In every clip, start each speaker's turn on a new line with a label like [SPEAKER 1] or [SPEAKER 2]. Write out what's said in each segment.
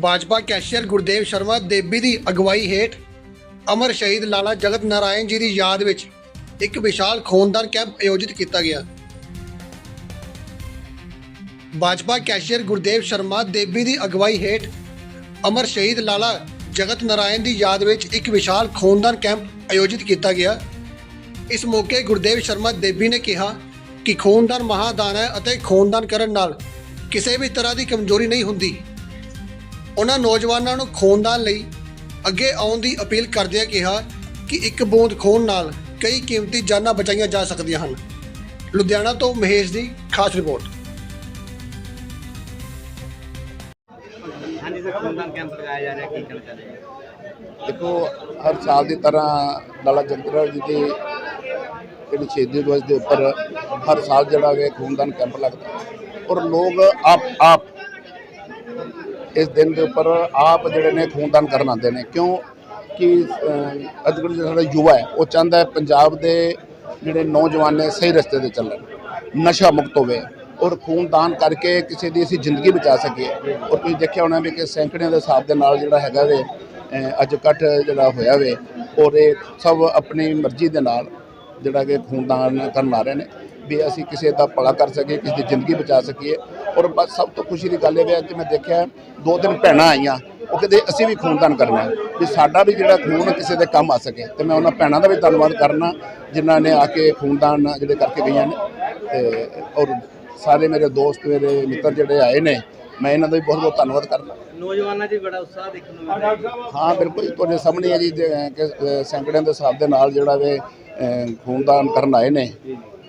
[SPEAKER 1] Bhajpa cashier Gurdev Sharma Debi ਦੀ ਅਗਵਾਈ ਹੇਠ ਅਮਰ ਸ਼ਹੀਦ ਲਾਲਾ ਜਗਤ ਨਾਰਾਇਣ ਜੀ ਦੀ ਯਾਦ ਵਿੱਚ ਇੱਕ ਵਿਸ਼ਾਲ ਖੂਨਦਾਨ ਕੈਂਪ ਆਯੋਜਿਤ ਕੀਤਾ ਗਿਆ। ਭਾਜਪਾ ਕੈਸ਼ੀਅਰ ਗੁਰਦੇਵ ਸ਼ਰਮਾ ਦੇਬੀ ਦੀ ਅਗਵਾਈ ਹੇਠ ਅਮਰ ਸ਼ਹੀਦ ਲਾਲਾ ਜਗਤ ਨਾਰਾਇਣ ਦੀ ਯਾਦ ਵਿੱਚ ਇੱਕ ਵਿਸ਼ਾਲ ਖੂਨਦਾਨ ਕੈਂਪ ਆਯੋਜਿਤ ਕੀਤਾ ਗਿਆ। ਇਸ ਮੌਕੇ ਗੁਰਦੇਵ ਸ਼ਰਮਾ ਦੇਬੀ ਨੇ ਕਿਹਾ ਕਿ ਖੂਨਦਾਨ ਮਹਾਦਾਨ ਹੈ ਅਤੇ ਖੂਨਦਾਨ ਕਰਨ ਨਾਲ ਕਿਸੇ ਵੀ ਤਰ੍ਹਾਂ ਦੀ ਕਮਜ਼ੋਰੀ ਨਹੀਂ ਹੁੰਦੀ। ਉਹਨਾਂ ਨੌਜਵਾਨਾਂ ਨੂੰ ਖੂਨਦਾਨ ਲਈ ਅੱਗੇ ਆਉਣ ਦੀ ਅਪੀਲ ਕਰਦਿਆਂ ਕਿਹਾ ਕਿ ਇੱਕ ਬੂੰਦ ਖੂਨ ਨਾਲ ਕਈ ਕੀਮਤੀ ਜਾਨਾਂ ਬਚਾਈਆਂ ਜਾ ਸਕਦੀਆਂ ਹਨ। ਲੁਧਿਆਣਾ ਤੋਂ ਮਹੇਸ਼ ਦੀ ਖਾਸ ਰਿਪੋਰਟ।
[SPEAKER 2] ਹਾਂਜੀ ਸਰ ਖੂਨਦਾਨ ਕੈਂਪ ਲਗਾਇਆ ਜਾ ਰਿਹਾ ਕੀ ਕਹਿਣਾ ਚਾਹੁੰਦੇ ਹੋ?
[SPEAKER 3] ਦੇਖੋ ਹਰ ਸਾਲ ਦੀ ਤਰ੍ਹਾਂ ਲਾਲਾ ਜਗਤਰਾਓ ਜੀ ਦੀ ਜਿਹੜੀ ਸ਼ਹੀਦੀ ਦਿਵਸ ਦੇ ਉੱਪਰ ਹਰ ਸਾਲ ਜਿਹੜਾ ਵੇ ਖੂਨਦਾਨ ਕੈਂਪ ਲੱਗਦਾ ਔਰ ਲੋਕ ਆਪ ਆਪ ਇਸ ਦਿਨ ਦੇ ਉੱਪਰ ਆਪ ਜਿਹੜੇ ਨੇ ਖੂਨਦਾਨ ਕਰਨ ਆਉਂਦੇ ਨੇ। ਕਿਉਂ? ਕਿ ਅੱਜ ਕੱਲ੍ਹ ਜਿਹੜਾ ਸਾਡਾ ਯੁਵਾ ਹੈ, ਉਹ ਚਾਹੁੰਦਾ ਹੈ ਪੰਜਾਬ ਦੇ ਜਿਹੜੇ ਨੌਜਵਾਨ ਨੇ ਸਹੀ ਰਸਤੇ ਤੇ ਚੱਲਣ, ਨਸ਼ਾ ਮੁਕਤ ਹੋਵੇ ਔਰ ਖੂਨਦਾਨ ਕਰਕੇ ਕਿਸੇ ਦੀ ਅਸੀਂ ਜ਼ਿੰਦਗੀ ਬਚਾ ਸਕੀਏ। ਔਰ ਤੁਸੀਂ ਦੇਖਿਆ ਹੋਣਾ ਵੀ ਕਿ ਸੈਂਕੜਿਆਂ ਦੇ ਹਿਸਾਬ ਦੇ ਨਾਲ ਜਿਹੜਾ ਹੈਗਾ ਵੇ ਅੱਜ ਇਕੱਠ ਜਿਹੜਾ ਹੋਇਆ ਵੇ, ਔਰ ਇਹ ਸਭ ਆਪਣੀ ਮਰਜ਼ੀ ਦੇ ਨਾਲ ਜਿਹੜਾ ਕਿ ਖੂਨਦਾਨ ਕਰਨ ਆ ਰਹੇ ਨੇ। ਵੀ ਅਸੀਂ ਕਿਸੇ ਦਾ ਭਲਾ ਕਰ ਸਕੀਏ ਕਿਸੇ ਦੀ ਜ਼ਿੰਦਗੀ ਬਚਾ ਸਕੀਏ। ਔਰ ਬਸ ਸਭ ਤੋਂ ਖੁਸ਼ੀ ਦੀ ਗੱਲ ਇਹ ਹੈ ਕਿ ਮੈਂ ਦੇਖਿਆ ਦੋ ਦਿਨ ਭੈਣਾਂ ਆਈਆਂ ਉਹ ਕਹਿੰਦੇ ਅਸੀਂ ਵੀ ਖੂਨਦਾਨ ਕਰਨਾ ਵੀ ਸਾਡਾ ਵੀ ਜਿਹੜਾ ਖੂਨ ਕਿਸੇ ਦੇ ਕੰਮ ਆ ਸਕੇ। ਤੇ ਮੈਂ ਉਹਨਾਂ ਭੈਣਾਂ ਦਾ ਵੀ ਧੰਨਵਾਦ ਕਰਨਾ ਜਿਨ੍ਹਾਂ ਨੇ ਆ ਕੇ ਖੂਨਦਾਨ ਜਿਹੜੇ ਕਰਕੇ ਗਈਆਂ ਨੇ। ਤੇ ਔਰ ਸਾਰੇ ਮੇਰੇ ਦੋਸਤ ਮੇਰੇ ਮਿੱਤਰ ਜਿਹੜੇ ਆਏ ਨੇ ਮੈਂ ਇਹਨਾਂ ਦਾ ਵੀ ਬਹੁਤ ਬਹੁਤ ਧੰਨਵਾਦ ਕਰਨਾ
[SPEAKER 2] ਨੌਜਵਾਨਾਂ 'ਚ ਬੜਾ ਉਤਸ਼ਾਹ ਦੇਖਣ ਨੂੰ ਮਿਲ ਰਿਹਾ
[SPEAKER 3] ਹਾਂ ਬਿਲਕੁਲ ਤੁਹਾਡੇ ਸਾਹਮਣੇ ਹੈ ਜੀ ਕਿ ਸੈਂਕੜਿਆਂ ਦੇ ਹਿਸਾਬ ਦੇ ਨਾਲ ਜਿਹੜਾ ਵੇ ਖੂਨਦਾਨ ਕਰਨ ਆਏ ਨੇ।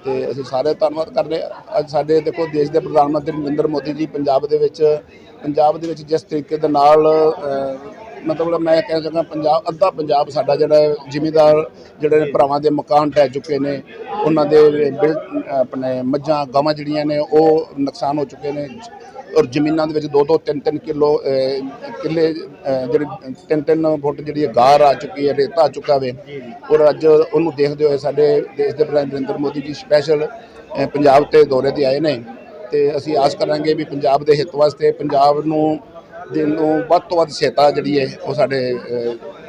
[SPEAKER 3] ਤੇ ਅਸੀਂ ਸਾਰੇ ਧੰਨਵਾਦ ਕਰਦੇ ਹਾਂ। ਅੱਜ ਸਾਡੇ ਦੇਖੋ ਦੇਸ਼ ਦੇ ਪ੍ਰਧਾਨ ਮੰਤਰੀ ਨਰਿੰਦਰ ਮੋਦੀ ਜੀ ਪੰਜਾਬ ਦੇ ਵਿੱਚ, ਪੰਜਾਬ ਦੇ ਵਿੱਚ ਜਿਸ ਤਰੀਕੇ ਦੇ ਨਾਲ ਮਤਲਬ ਮੈਂ ਕਹਿ ਸਕਾਂ ਪੰਜਾਬ ਅੱਧਾ ਪੰਜਾਬ ਸਾਡਾ ਜਿਹੜਾ ਜ਼ਿਮੀਦਾਰ ਜਿਹੜੇ ਨੇ ਭਰਾਵਾਂ ਦੇ ਮਕਾਨ ਢਹਿ ਚੁੱਕੇ ਨੇ ਉਹਨਾਂ ਦੇ ਬਿਲ ਆਪਣੇ ਮੱਝਾਂ ਗਾਵਾਂ ਜਿਹੜੀਆਂ ਨੇ ਉਹ ਨੁਕਸਾਨ ਹੋ ਚੁੱਕੇ ਨੇ ਔਰ ਜ਼ਮੀਨਾਂ ਦੇ ਵਿੱਚ 2-2 3-3 ਕਿਲੋ ਕਿੱਲੇ ਅਹ, ਜਿਹੜੀ 3-3 ਫੁੱਟ ਜਿਹੜੀ ਇਹ ਗਾਰ ਆ ਚੁੱਕੀ ਹੈ ਰੇਤਾ ਆ ਚੁੱਕਾ ਵੇ। ਔਰ ਅੱਜ ਉਹਨੂੰ ਦੇਖਦੇ ਹੋਏ ਸਾਡੇ ਦੇਸ਼ ਦੇ ਪ੍ਰਧਾਨ ਨਰਿੰਦਰ ਮੋਦੀ ਜੀ ਸਪੈਸ਼ਲ ਪੰਜਾਬ ਤੇ ਦੌਰੇ ਤੇ ਆਏ ਨੇ। ਤੇ ਅਸੀਂ ਆਸ ਕਰਾਂਗੇ ਵੀ ਪੰਜਾਬ ਦੇ ਹਿੱਤ ਵਾਸਤੇ ਪੰਜਾਬ ਨੂੰ ਦੇ ਨੂੰ ਵੱਧ ਤੋਂ ਵੱਧ ਸਹਾਇਤਾ ਜਿਹੜੀ ਹੈ ਉਹ ਸਾਡੇ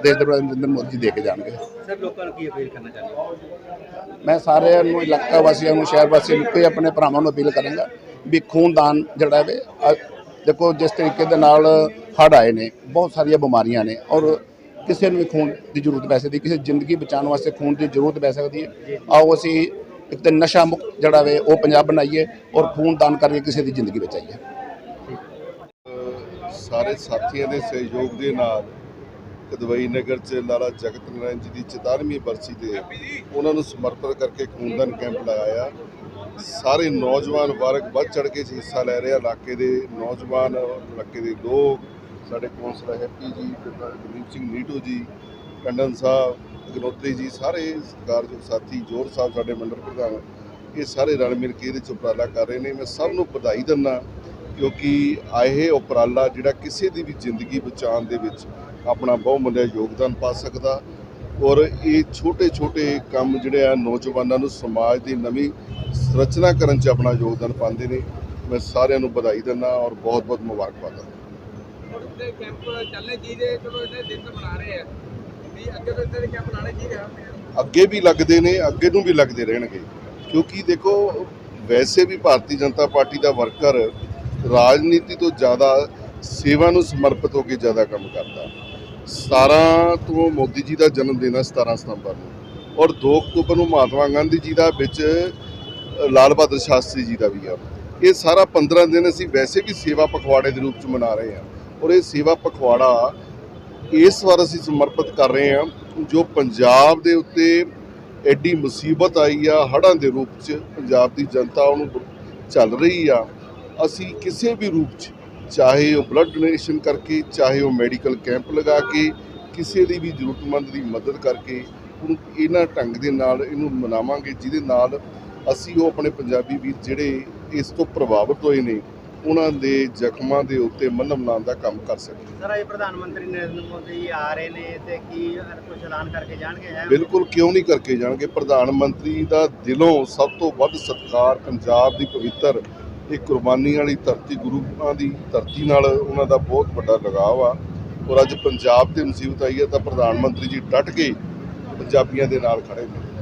[SPEAKER 3] ਦੇਸ਼ ਦੇ ਪ੍ਰਧਾਨ ਨਰਿੰਦਰ ਮੋਦੀ ਜੀ ਦੇ ਕੇ ਜਾਣਗੇ।
[SPEAKER 2] ਸਰ ਲੋਕਾਂ ਨੂੰ ਕੀ ਅਪੀਲ ਕਰਨਾ ਚਾਹੁੰਦੇ
[SPEAKER 3] ਮੈਂ ਸਾਰਿਆਂ ਨੂੰ ਇਲਾਕਾ ਵਾਸੀਆਂ ਨੂੰ ਸ਼ਹਿਰ ਵਾਸੀਆਂ ਨੂੰ ਕੋਈ ਆਪਣੇ ਭਰਾਵਾਂ ਨੂੰ ਅਪੀਲ ਕਰਾਂਗਾ ਵੀ ਖੂਨਦਾਨ ਜਿਹੜਾ ਹੈ ਦੇਖੋ ਜਿਸ ਤਰੀਕੇ ਦੇ ਨਾਲ ਹੜ੍ਹ ਆਏ ਨੇ ਬਹੁਤ ਸਾਰੀਆਂ ਬਿਮਾਰੀਆਂ ਨੇ ਔਰ ਕਿਸੇ ਨੂੰ ਵੀ ਖੂਨ ਦੀ ਜ਼ਰੂਰਤ ਪੈ ਸਕਦੀ ਕਿਸੇ ਜ਼ਿੰਦਗੀ ਬਚਾਉਣ ਵਾਸਤੇ ਖੂਨ ਦੀ ਜ਼ਰੂਰਤ ਪੈ ਸਕਦੀ ਹੈ। ਆਓ ਅਸੀਂ ਇੱਕ ਤਾਂ ਨਸ਼ਾ ਮੁਕਤ ਜਿਹੜਾ ਵੇ ਉਹ ਪੰਜਾਬ ਬਣਾਈਏ ਔਰ ਖੂਨ ਦਾਨ ਕਰਕੇ ਕਿਸੇ ਦੀ ਜ਼ਿੰਦਗੀ ਬਚਾਈਏ।
[SPEAKER 4] ਸਾਰੇ ਸਾਥੀਆਂ ਦੇ ਸਹਿਯੋਗ ਦੇ ਨਾਲ ਕਦਵਈ ਨਗਰ ਚ ਲਾਲਾ ਜਗਤ ਨਾਰਾਇਣ ਜੀ ਦੀ 44ਵੀਂ ਬਰਸੀ ਤੇ ਉਹਨਾਂ ਨੂੰ ਸਮਰਪਿਤ ਕਰਕੇ ਖੂਨਦਾਨ ਕੈਂਪ ਲਗਾਇਆ। ਸਾਰੇ ਨੌਜਵਾਨ ਵਰਗ ਵੱਧ ਚੜ ਕੇ 'ਚ ਹਿੱਸਾ ਲੈ ਰਿਹਾ ਇਲਾਕੇ ਦੇ ਨੌਜਵਾਨ, ਇਲਾਕੇ ਦੇ ਲੋਕ, ਸਾਡੇ ਕੌਂਸਲਰ ਹੈਪੀ ਜੀ ਗੁਰਦੀਪ ਸਿੰਘ ਨੀਟੂ ਜੀ, ਕੰਡਨ ਸਾਹਿਬ ਗਨੋਤਰੀ ਜੀ, ਸਾਰੇ ਸਤਿਕਾਰਯੋਗ ਸਾਥੀ ਜੋਰ ਸਾਹਿਬ, ਸਾਡੇ ਮੰਡਲ ਪ੍ਰਧਾਨ, ਇਹ ਸਾਰੇ ਰਲ ਮਿਲ ਕੇ ਇਹਦੇ ਚ ਉਪਰਾਲਾ ਕਰ ਰਹੇ ਨੇ। ਮੈਂ ਸਭ ਨੂੰ ਵਧਾਈ ਦਿੰਦਾ ਕਿਉਂਕਿ ਇਹ ਉਪਰਾਲਾ ਜਿਹੜਾ ਕਿਸੇ ਦੀ ਵੀ ਜ਼ਿੰਦਗੀ ਬਚਾਉਣ ਦੇ ਵਿੱਚ ਆਪਣਾ ਬਹੁਮੁੱਲਿਆ ਯੋਗਦਾਨ ਪਾ ਸਕਦਾ ਔਰ ਇਹ ਛੋਟੇ ਛੋਟੇ ਕੰਮ ਜਿਹੜੇ ਆ ਨੌਜਵਾਨਾਂ ਨੂੰ ਸਮਾਜ ਦੀ ਨਵੀਂ ਰਚਨਾ ਕਰਨ 'ਚ ਆਪਣਾ ਯੋਗਦਾਨ ਪਾਉਂਦੇ ਨੇ। ਮੈਂ ਸਾਰਿਆਂ ਨੂੰ ਵਧਾਈ ਦਿੰਦਾ ਔਰ ਬਹੁਤ ਬਹੁਤ ਮੁਬਾਰਕਬਾਦ ਦਿੰਦਾ।
[SPEAKER 5] ਤੇ ਕੈਂਪ ਚੱਲਣੇ ਚਾਹੀਦੇ ਚਲੋ ਇਹਦੇ ਦਿਨ ਤਾਂ ਬਣਾ ਰਹੇ ਆ। ਵੀ ਅੱਗੇ ਤੋਂ ਇਦਾਂ ਦੇ ਕੈਂਪ ਲਾਣੇ ਚਾਹੀਦੇ ਆ
[SPEAKER 4] ਅੱਗੇ ਵੀ ਲੱਗਦੇ ਨੇ ਅੱਗੇ ਨੂੰ ਵੀ ਲੱਗਦੇ ਰਹਿਣਗੇ। ਕਿਉਂਕਿ ਦੇਖੋ ਵੈਸੇ ਵੀ ਭਾਰਤੀ ਜਨਤਾ ਪਾਰਟੀ ਦਾ ਵਰਕਰ ਰਾਜਨੀਤੀ ਤੋਂ ਜ਼ਿਆਦਾ ਸੇਵਾ ਨੂੰ ਸਮਰਪਿਤ ਹੋ ਕੇ ਜ਼ਿਆਦਾ ਕੰਮ ਕਰਦਾ। 17 ਤੋਂ ਮੋਦੀ ਜੀ ਦਾ ਜਨਮ ਦਿਨ ਹੈ 17 ਸਤੰਬਰ ਨੂੰ। ਔਰ 2 ਅਕਤੂਬਰ ਨੂੰ ਮਹਾਤਮਾ ਗਾਂਧੀ ਜੀ ਦਾ ਵਿੱਚ ਲਾਲ ਬਹਾਦਰ ਸ਼ਾਸਤਰੀ ਜੀ ਦਾ ਵੀ ਆ। ਇਹ ਸਾਰਾ 15 ਦਿਨ ਅਸੀਂ ਵੈਸੇ ਵੀ ਸੇਵਾ ਪਖਵਾੜੇ ਦੇ ਰੂਪ ਚ ਮਨਾ ਰਹੇ ਹਾਂ। ਔਰ ਇਹ ਸੇਵਾ ਪਖਵਾੜਾ ਇਸ ਵਾਰ ਅਸੀਂ ਸਮਰਪਿਤ ਕਰ ਰਹੇ ਹਾਂ ਜੋ ਪੰਜਾਬ ਦੇ ਉੱਤੇ ਐਡੀ ਮੁਸੀਬਤ ਆਈ ਆ, ਹੜ੍ਹਾਂ ਦੇ ਰੂਪ 'ਚ ਪੰਜਾਬ ਦੀ ਜਨਤਾ ਉਹਨੂੰ ਚੱਲ ਰਹੀ ਆ। ਅਸੀਂ ਕਿਸੇ ਵੀ ਰੂਪ 'ਚ ਚਾਹੇ ਉਹ ਬਲੱਡ ਡੋਨੇਸ਼ਨ ਕਰਕੇ ਚਾਹੇ ਉਹ ਮੈਡੀਕਲ ਕੈਂਪ ਲਗਾ ਕੇ ਕਿਸੇ ਦੀ ਵੀ ਜ਼ਰੂਰਤਮੰਦ ਦੀ ਮਦਦ ਕਰਕੇ ਉਹਨੂੰ ਇਹਨਾਂ ਢੰਗ ਦੇ ਨਾਲ ਇਹਨੂੰ ਮਨਾਵਾਂਗੇ ਜਿਹਦੇ ਨਾਲ ਅਸੀਂ ਉਹ ਆਪਣੇ ਪੰਜਾਬੀ ਵੀਰ ਜਿਹੜੇ ਇਸ ਤੋਂ ਪ੍ਰਭਾਵਿਤ ਹੋਏ ਨੇ ਉਹਨਾਂ ਦੇ ਜ਼ਖਮਾਂ ਦੇ ਉੱਤੇ ਮਨਮ ਲਾਉਣ ਦਾ ਕੰਮ ਕਰ ਸਕੀਏ
[SPEAKER 2] ਸਰ ਇਹ ਪ੍ਰਧਾਨ ਮੰਤਰੀ ਨਰਿੰਦਰ ਮੋਦੀ ਆ ਰਹੇ ਨੇ ਤੇ ਕੀ ਕੁਝ ਐਲਾਨ ਕਰਕੇ ਜਾਣਗੇ?
[SPEAKER 4] ਬਿਲਕੁਲ ਕਿਉਂ ਨਹੀਂ ਕਰਕੇ ਜਾਣਗੇ? ਪ੍ਰਧਾਨ ਮੰਤਰੀ ਦਾ ਦਿਲੋਂ ਸਭ ਤੋਂ ਵੱਧ ਸਤਿਕਾਰ ਪੰਜਾਬ ਦੀ ਪਵਿੱਤਰ ਇਹ ਕੁਰਬਾਨੀ ਵਾਲੀ ਧਰਤੀ ਗੁਰੂਆਂ ਦੀ ਧਰਤੀ ਨਾਲ ਉਹਨਾਂ ਦਾ ਬਹੁਤ ਵੱਡਾ ਲਗਾਵ ਆ। ਔਰ ਅੱਜ ਪੰਜਾਬ ਤੇ ਮੁਸੀਬਤ ਆਈ ਹੈ ਤਾਂ ਪ੍ਰਧਾਨ ਮੰਤਰੀ ਜੀ ਡਟ ਕੇ ਪੰਜਾਬੀਆਂ ਦੇ ਨਾਲ ਖੜੇ ਨੇ।